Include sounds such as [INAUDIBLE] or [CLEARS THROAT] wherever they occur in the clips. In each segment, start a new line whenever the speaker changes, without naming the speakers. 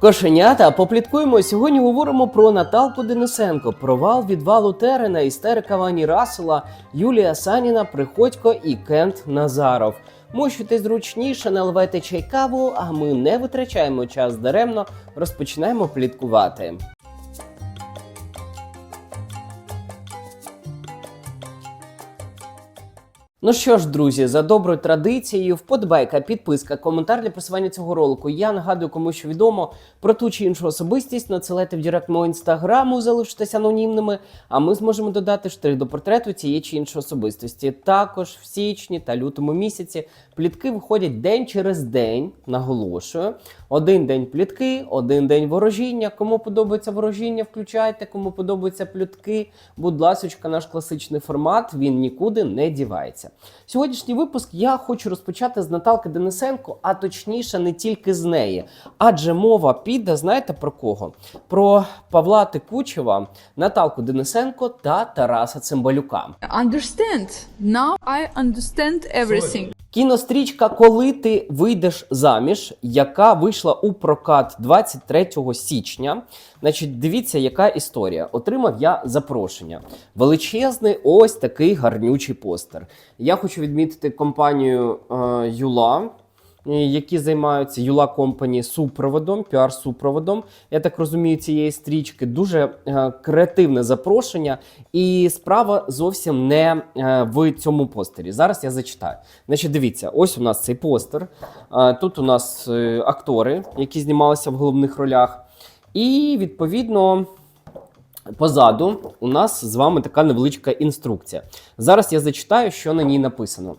Кошенята, попліткуємо. Сьогодні говоримо про Наталку Денисенко, провал відвалу Терена, істерика Вані Расела, Юлія Саніна, Приходько і Кент Назаров. Мощуйте зручніше, наливайте чай каву, а ми не витрачаємо час даремно, розпочинаємо пліткувати. Ну що ж, друзі, за доброю традицією, вподобайка, підписка, коментар для просування цього ролику. Я нагадую, кому що відомо про ту чи іншу особистість. Надсилайте в директ мого інстаграму, залишитесь анонімними. А ми зможемо додати штрих до портрету цієї чи іншої особистості. Також в січні та лютому місяці плітки виходять день через день. Наголошую. Один день плітки, один день ворожіння. Кому подобається ворожіння, включайте. Кому подобаються плітки. Будь ласочка, наш класичний формат. Він нікуди не дівається. Сьогоднішній випуск я хочу розпочати з Наталки Денисенко, а точніше, не тільки з неї. Адже мова піде, знаєте про кого? Про Павла Тикучева, Наталку Денисенко та Тараса Цимбалюка.
Understand. Now I understand everything.
Кінострічка Коли ти вийдеш заміж, яка вийшла у прокат 23 січня. Значить, дивіться, яка історія. Отримав я запрошення. Величезний, ось такий гарнючий постер. Я хочу відмітити компанію е, Юла. Які займаються Юла Компані супроводом, піар-супроводом. Я так розумію, цієї стрічки дуже е, креативне запрошення, і справа зовсім не е, в цьому постері. Зараз я зачитаю. Значить, дивіться, ось у нас цей постер. Е, Тут у нас е, актори, які знімалися в головних ролях. І відповідно. Позаду у нас з вами така невеличка інструкція. Зараз я зачитаю, що на ній написано: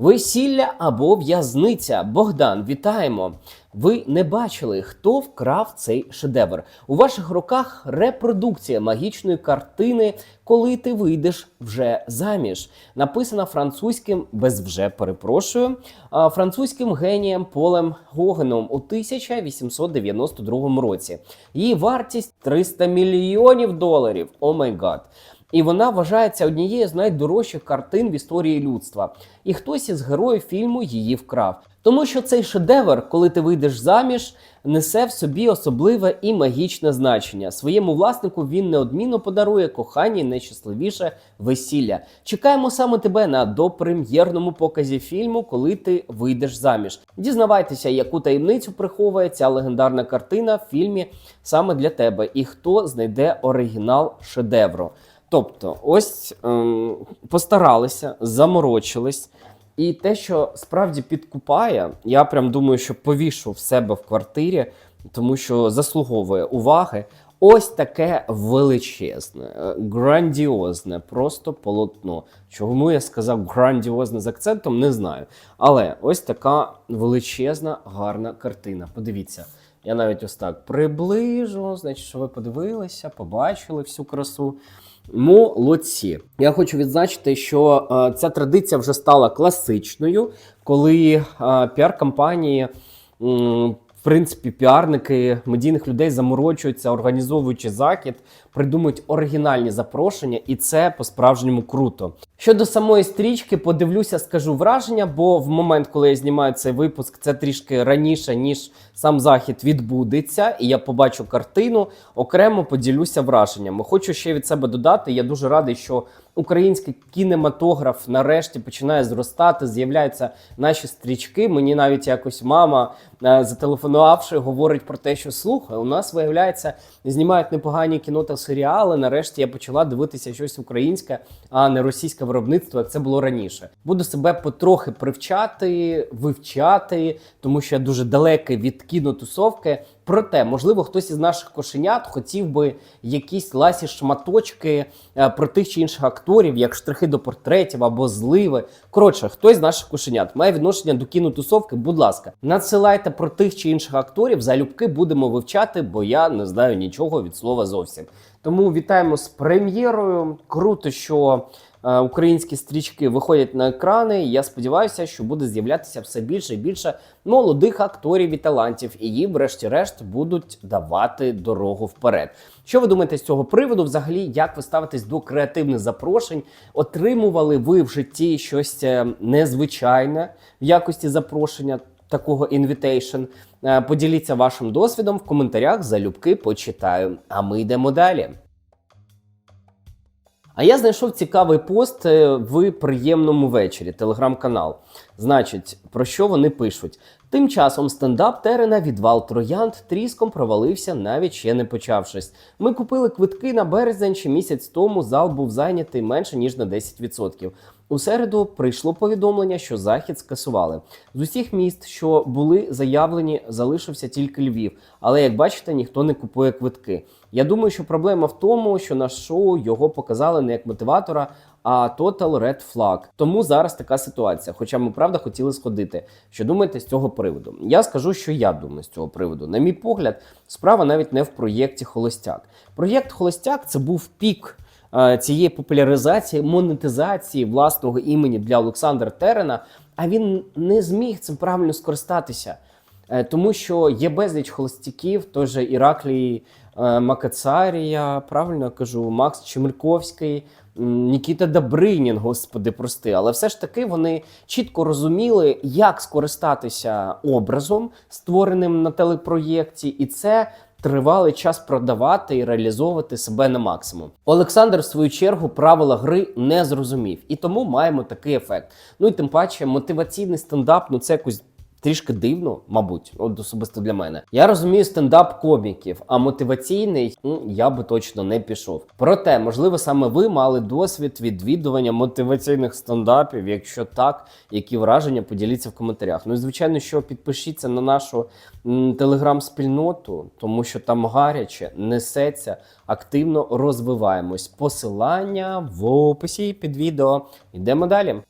Весілля або в'язниця. Богдан, вітаємо! Ви не бачили, хто вкрав цей шедевр. У ваших руках репродукція магічної картини, коли ти вийдеш вже заміж. Написана французьким, без вже перепрошую, французьким генієм Полем Гогеном у 1892 році. Її вартість 300 мільйонів доларів. О май гад. І вона вважається однією з найдорожчих картин в історії людства. І хтось із героїв фільму її вкрав. Тому що цей шедевр, коли ти вийдеш заміж, несе в собі особливе і магічне значення. Своєму власнику він неодмінно подарує кохання і найщасливіше весілля. Чекаємо саме тебе на допрем'єрному показі фільму, коли ти вийдеш заміж. Дізнавайтеся, яку таємницю приховує ця легендарна картина в фільмі саме для тебе, і хто знайде оригінал шедевру. Тобто, ось ем, постаралися, заморочились. І те, що справді підкупає, я прям думаю, що повішу в себе в квартирі, тому що заслуговує уваги. Ось таке величезне, е, грандіозне, просто полотно. Чому я сказав грандіозне з акцентом, не знаю. Але ось така величезна, гарна картина. Подивіться, я навіть ось так приближу, значить, що ви подивилися, побачили всю красу. Молодці. Я хочу відзначити, що е, ця традиція вже стала класичною, коли е, піар-компанії, в принципі, піарники медійних людей заморочуються, організовуючи захід, придумують оригінальні запрошення, і це по-справжньому круто. Щодо самої стрічки, подивлюся, скажу враження, бо в момент, коли я знімаю цей випуск, це трішки раніше, ніж сам захід відбудеться, і я побачу картину. Окремо поділюся враженнями. Хочу ще від себе додати. Я дуже радий, що український кінематограф нарешті починає зростати. З'являються наші стрічки. Мені навіть якось мама, е, зателефонувавши, говорить про те, що слухай, у нас виявляється, знімають непогані кіно та серіали. Нарешті я почала дивитися щось українське, а не російське виробництво, як це було раніше. Буду себе потрохи привчати, вивчати, тому що я дуже далекий від кінотусовки. Проте, можливо, хтось із наших кошенят хотів би якісь ласі шматочки е, про тих чи інших акторів, як штрихи до портретів або зливи. Коротше, хтось з наших кошенят має відношення до кінотусовки. Будь ласка, надсилайте про тих чи інших акторів. Залюбки будемо вивчати, бо я не знаю нічого від слова зовсім. Тому вітаємо з прем'єрою. Круто, що українські стрічки виходять на екрани. Я сподіваюся, що буде з'являтися все більше і більше молодих акторів і талантів, і їм, врешті-решт, будуть давати дорогу вперед. Що ви думаєте з цього приводу? Взагалі, як ви ставитесь до креативних запрошень? Отримували ви в житті щось е, незвичайне в якості запрошення? Такого інвітейшн. Е, Поділіться вашим досвідом в коментарях, залюбки почитаю. А ми йдемо далі. А я знайшов цікавий пост е, в приємному вечорі, телеграм-канал. Значить, про що вони пишуть? Тим часом стендап Терена відвал троянд тріском провалився, навіть ще не почавшись. Ми купили квитки на березень ще місяць тому. Зал був зайнятий менше ніж на 10%. У середу прийшло повідомлення, що захід скасували. З усіх міст, що були заявлені, залишився тільки Львів. Але як бачите, ніхто не купує квитки. Я думаю, що проблема в тому, що на шоу його показали не як мотиватора, а Total Red Flag. Тому зараз така ситуація. Хоча ми правда хотіли сходити. Що думаєте з цього приводу? Я скажу, що я думаю з цього приводу. На мій погляд, справа навіть не в проєкті Холостяк. Проєкт Холостяк це був пік. е, Цієї популяризації, монетизації власного імені для Олександра Терена, а він не зміг цим правильно скористатися. Е, Тому що є безліч холостяків, той же Іраклій Макацарія, правильно я кажу, Макс Чемельковський, Нікіта Добринін, господи, прости. Але все ж таки вони чітко розуміли, як скористатися образом, створеним на телепроєкті, і це тривалий час продавати і реалізовувати себе на максимум. Олександр, в свою чергу, правила гри не зрозумів, і тому маємо такий ефект. Ну і тим паче, мотиваційний стендап, ну це якось. Трішки дивно, мабуть, от особисто для мене. Я розумію стендап коміків, а мотиваційний ну, я би точно не пішов. Проте, можливо, саме ви мали досвід відвідування мотиваційних стендапів. Якщо так, які враження поділіться в коментарях. Ну і звичайно, що підпишіться на нашу телеграм-спільноту, тому що там гаряче несеться, активно розвиваємось. Посилання в описі під відео. Йдемо далі.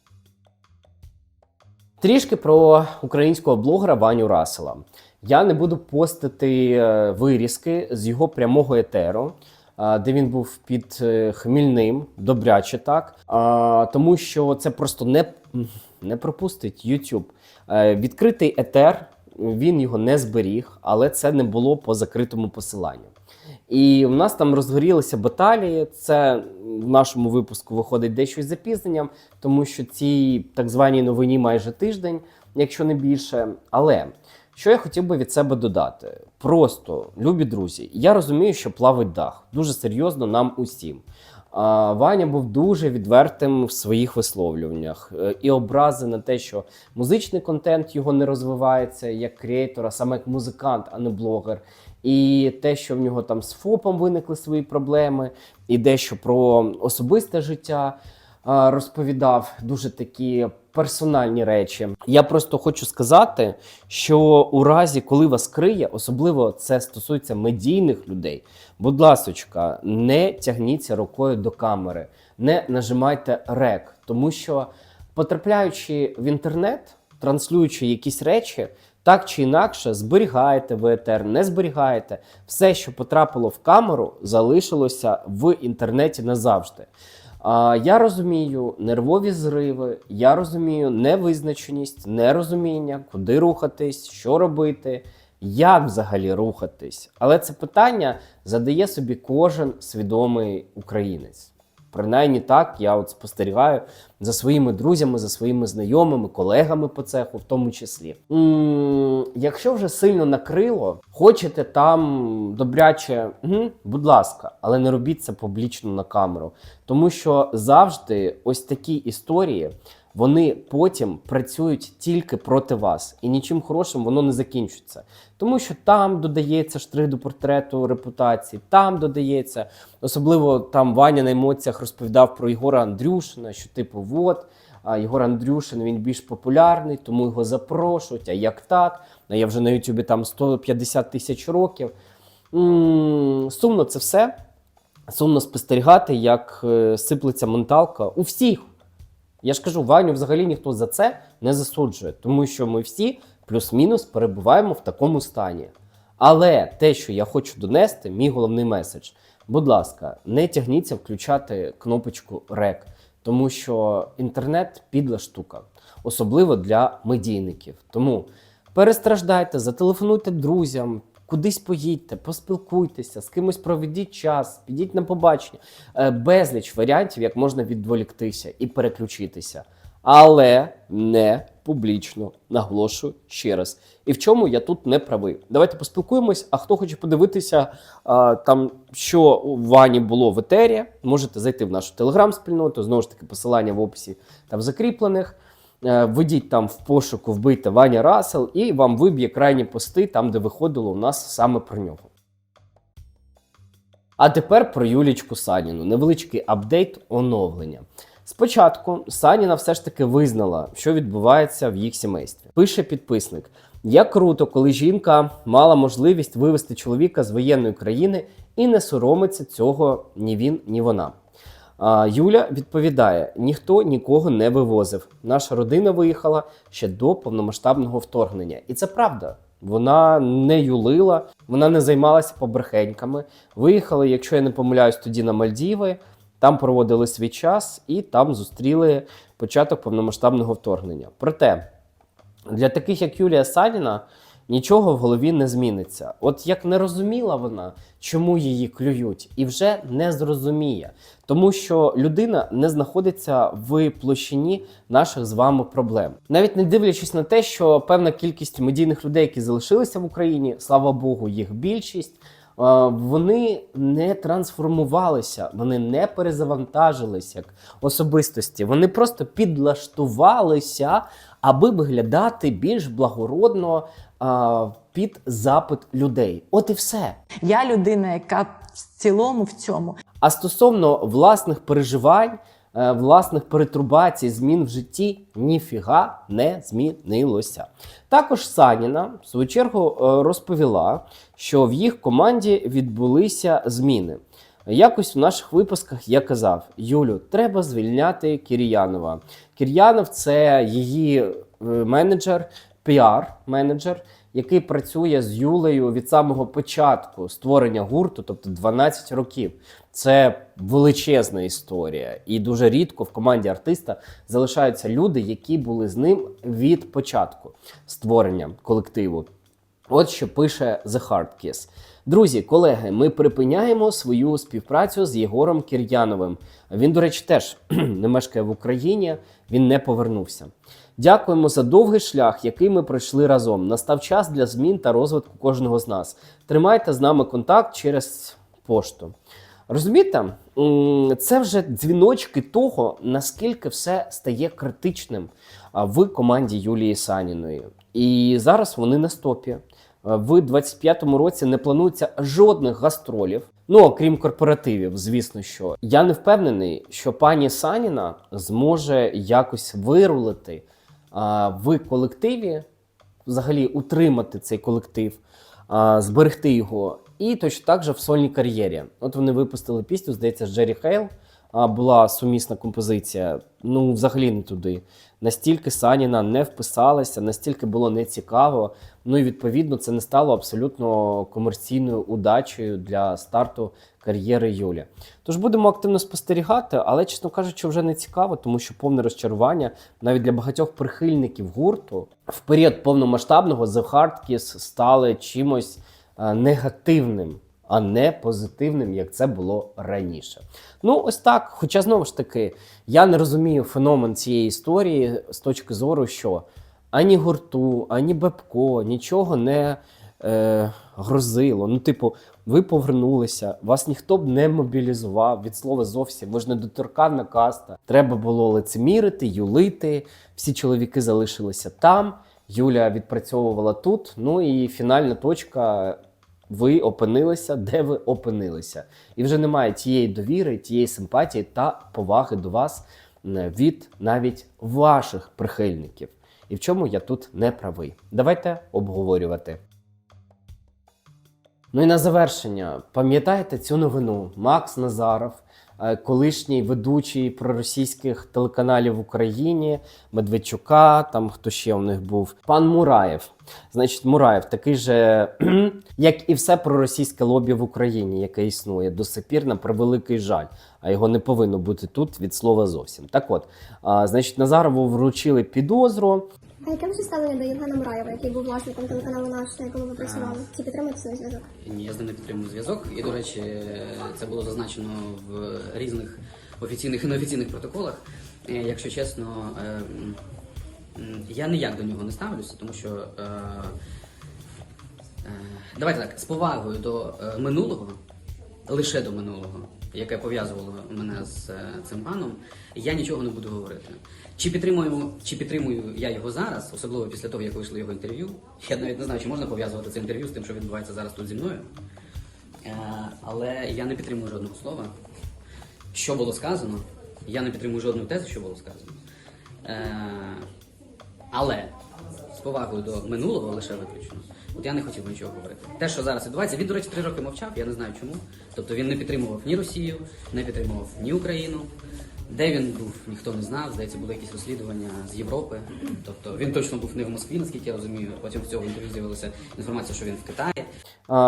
Трішки про українського блогера Ваню Расела. Я не буду постити е, вирізки з його прямого етеру, е, де він був під е, хмільним, добряче так. Тому що це просто не, не пропустить YouTube. Відкритий етер, він його не зберіг, але це не було по закритому посиланню. І в нас там розгорілися баталії. Це в нашому випуску виходить дещо із запізненням, тому що цій так званій новині майже тиждень, якщо не більше. Але що я хотів би від себе додати? Просто, любі друзі, я розумію, що плавить дах дуже серйозно нам усім. А, Ваня був дуже відвертим в своїх висловлюваннях Е, і образи на те, що музичний контент його не розвивається як креатора, саме як музикант, а не блогер. І те, що в нього там з ФОПом виникли свої проблеми, і дещо про особисте життя розповідав дуже такі персональні речі. Я просто хочу сказати, що у разі, коли вас криє, особливо це стосується медійних людей, будь ласочка, не тягніться рукою до камери, не нажимайте рек, тому що потрапляючи в інтернет, транслюючи якісь речі. Так чи інакше, зберігаєте ви етер, не зберігаєте. Все, що потрапило в камеру, залишилося в інтернеті назавжди. А, я розумію нервові зриви, я розумію невизначеність, нерозуміння, куди рухатись, що робити, як взагалі рухатись. Але це питання задає собі кожен свідомий українець. Принаймні так я от спостерігаю за своїми друзями, за своїми знайомими, колегами по цеху, в тому числі. м якщо вже сильно накрило, хочете там добряче, угу, будь ласка, але не робіть це публічно на камеру. Тому що завжди ось такі історії. Вони потім працюють тільки проти вас, і нічим хорошим воно не закінчиться. Тому що там додається штрих до портрету репутації, там додається, особливо там Ваня на емоціях розповідав про Єгора Андрюшина, що типу, от, а Єгор Андрюшин він більш популярний, тому його запрошують. А як так? А я вже на Ютубі там 150 тисяч років. М-м, сумно це все. Сумно спостерігати, як е, сиплеться менталка у всіх. Я ж кажу, Ваню взагалі ніхто за це не засуджує, тому що ми всі плюс-мінус перебуваємо в такому стані. Але те, що я хочу донести, мій головний меседж. Будь ласка, не тягніться включати кнопочку REC, тому що інтернет підла штука, особливо для медійників. Тому перестраждайте, зателефонуйте друзям, кудись поїдьте, поспілкуйтеся, з кимось проведіть час, підіть на побачення. Е, Безліч варіантів, як можна відволіктися і переключитися. але не публічно. Наголошую ще раз. І в чому я тут не правий. Давайте поспілкуємось. А хто хоче подивитися а, там, що у Вані було в етері, можете зайти в нашу телеграм-спільноту. Знову ж таки, посилання в описі там закріплених. Е, Введіть там в пошуку, вбийте Ваня Расел, і вам виб'є крайні пости, там, де виходило у нас саме про нього. А тепер про Юлічку Саніну. Невеличкий апдейт оновлення. Спочатку Саніна все ж таки визнала, що відбувається в їх сімействі. Пише підписник: як круто, коли жінка мала можливість вивести чоловіка з воєнної країни і не соромиться цього ні він, ні вона. Юля відповідає: ніхто нікого не вивозив. Наша родина виїхала ще до повномасштабного вторгнення. І це правда. Вона не юлила, вона не займалася побрехеньками. Виїхали, якщо я не помиляюсь, тоді на Мальдіви. Там проводили свій час і там зустріли початок повномасштабного вторгнення. Проте для таких, як Юлія Саніна, нічого в голові не зміниться. От як не розуміла вона, чому її клюють, і вже не зрозуміє, тому що людина не знаходиться в площині наших з вами проблем, навіть не дивлячись на те, що певна кількість медійних людей, які залишилися в Україні, слава Богу, їх більшість. Вони не трансформувалися, вони не перезавантажилися як особистості. Вони просто підлаштувалися, аби виглядати більш благородно а, під запит людей. От і все.
Я людина, яка в цілому в цьому.
А стосовно власних переживань, е, власних перетрубацій, змін в житті, ніфіга не змінилося. Також Саніна, в свою чергу, е, розповіла, що в їх команді відбулися зміни. Якось в наших випусках я казав: Юлю, треба звільняти Кір'янова. Кір'янов це її е, менеджер, піар-менеджер, який працює з Юлею від самого початку створення гурту, тобто 12 років. Це величезна історія, і дуже рідко в команді артиста залишаються люди, які були з ним від початку створення колективу. От що пише The Hard Kiss. Друзі, колеги, ми припиняємо свою співпрацю з Єгором Кір'яновим. Він, до речі, теж [CLEARS THROAT] не мешкає в Україні, він не повернувся. Дякуємо за довгий шлях, який ми пройшли разом. Настав час для змін та розвитку кожного з нас. Тримайте з нами контакт через пошту. Розумієте, це вже дзвіночки того, наскільки все стає критичним в команді Юлії Саніної. І зараз вони на стопі. Е, В 25-му році не планується жодних гастролів. Ну, окрім корпоративів, звісно, що я не впевнений, що пані Саніна зможе якось вирулити а, в колективі, взагалі утримати цей колектив, а, зберегти його, і точно так же в сольній кар'єрі. От вони випустили пісню, здається, Джері Хейл. Була сумісна композиція. Ну, взагалі не туди. Настільки Саніна не вписалася, настільки було нецікаво. Ну і відповідно це не стало абсолютно комерційною удачею для старту кар'єри Юлі. Тож будемо активно спостерігати, але, чесно кажучи, вже не цікаво, тому що повне розчарування навіть для багатьох прихильників гурту в період повномасштабного The Hard Kiss стали чимось е, негативним а не позитивним, як це було раніше. Ну, ось так. Хоча знову ж таки, я не розумію феномен цієї історії з точки зору, що ані гурту, ані Бебко нічого не е, грозило. Ну, типу, ви повернулися, вас ніхто б не мобілізував від слова зовсім. Ви ж недоторканна каста. Треба було лицемірити, юлити. Всі чоловіки залишилися там. Юля відпрацьовувала тут. Ну і фінальна точка ви опинилися, де ви опинилися. І вже немає тієї довіри, тієї симпатії та поваги до вас від навіть ваших прихильників. І в чому я тут не правий. Давайте обговорювати. Ну і на завершення, пам'ятаєте цю новину? Макс Назаров, е, колишній ведучий проросійських телеканалів в Україні, Медведчука, там хто ще у них був, пан Мураєв. Значить, Мураєв такий же, [CLEARS THROAT] як і все проросійське лобі в Україні, яке існує до сих пір на превеликий жаль, а його не повинно бути тут від слова зовсім. Так от, значить, Назарову вручили підозру.
А яке вже ставлення до Євгена Мураєва, який був власником телеканалу «Наш», на якому ви працювали? Чи підтримуєте цей зв'язок?
Ні, я з ним не підтримую зв'язок. І, до речі, це було зазначено в різних офіційних і неофіційних протоколах. Е, Якщо чесно, е, я ніяк до нього не ставлюся, тому що. Е, давайте так, з повагою до минулого, лише до минулого, яке пов'язувало мене з цим паном, я нічого не буду говорити. Чи підтримуємо, чи підтримую я його зараз, особливо після того, як вийшло його інтерв'ю. Я навіть не знаю, чи можна пов'язувати це інтерв'ю з тим, що відбувається зараз тут зі мною. Е, але я не підтримую жодного слова. Що було сказано, я не підтримую жодної тези, що було сказано. Е, але з повагою до минулого лише виключно. От я не хотів нічого говорити. Те, що зараз відбувається, він, до речі, три роки мовчав, я не знаю чому. Тобто він не підтримував ні Росію, не підтримував ні Україну. Де він був, ніхто не знав. Здається, були якісь розслідування з Європи. Тобто він точно був не в Москві, наскільки я розумію. Потім в цього інтерв'ю з'явилася інформація, що він в Китаї.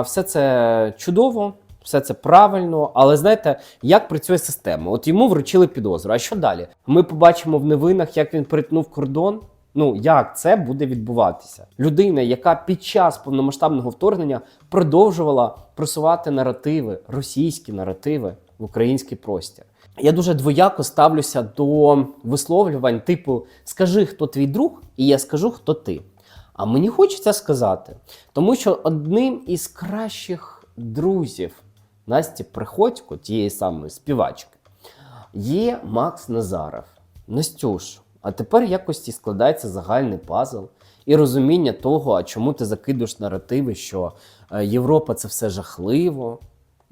Все це чудово, все це правильно, але знаєте, як працює система? От йому вручили підозру. А що далі? Ми побачимо в новинах, як він перетнув кордон. Ну як це буде відбуватися? Людина, яка під час повномасштабного вторгнення продовжувала просувати наративи, російські наративи в український простір. Я дуже двояко ставлюся до висловлювань, типу Скажи, хто твій друг, і я скажу, хто ти. А мені хочеться сказати, тому що одним із кращих друзів Насті Приходько, тієї самої співачки, є Макс Назаров. Настюш, а тепер якось і складається загальний пазл і розуміння того, а чому ти закидуєш наративи, що е, Європа це все жахливо.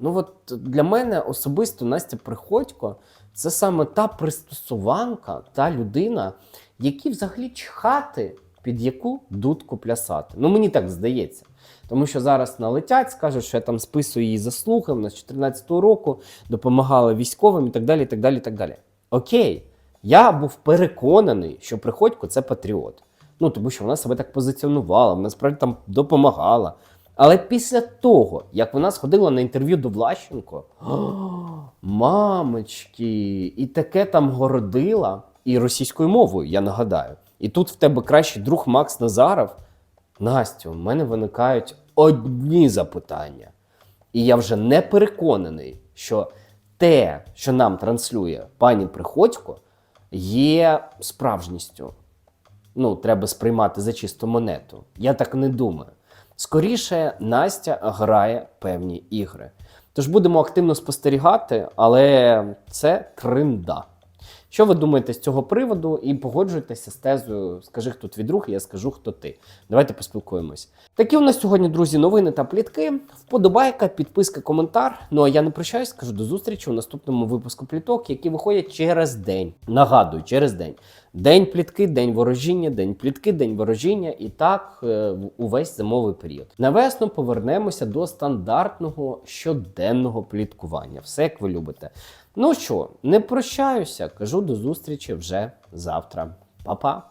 Ну от для мене особисто Настя Приходько це саме та пристосуванка, та людина, якій взагалі чхати, під яку дудку плясати. Ну мені так здається. Тому що зараз налетять, скажуть, що я там списую її заслуги, вона з 14-го року допомагала військовим і так далі. так далі, так далі. Окей, я був переконаний, що Приходько це патріот. Ну тому що вона себе так позиціонувала, вона справді там допомагала. Але після того, як вона сходила на інтерв'ю до Влащенко, мамочки, і таке там городила, і російською мовою, я нагадаю. І тут в тебе кращий друг Макс Назаров. Настю, в мене виникають одні запитання. І я вже не переконаний, що те, що нам транслює пані Приходько, є справжністю. Ну, треба сприймати за чисту монету. Я так не думаю. Скоріше, Настя грає певні ігри. Тож будемо активно спостерігати, але це кринда. Що ви думаєте з цього приводу? І погоджуйтеся з тезою Скажи, хто твій друг, я скажу, хто ти. Давайте поспілкуємось. Такі у нас сьогодні, друзі, новини та плітки. Вподобайка, підписка, коментар. Ну а я не прощаюсь, скажу до зустрічі у наступному випуску пліток, які виходять через день. Нагадую, через день. День плітки, день ворожіння, день плітки, день ворожіння, і так е, увесь зимовий період. На весну повернемося до стандартного щоденного пліткування. Все як ви любите. Ну що, не прощаюся, кажу до зустрічі вже завтра. Па-па!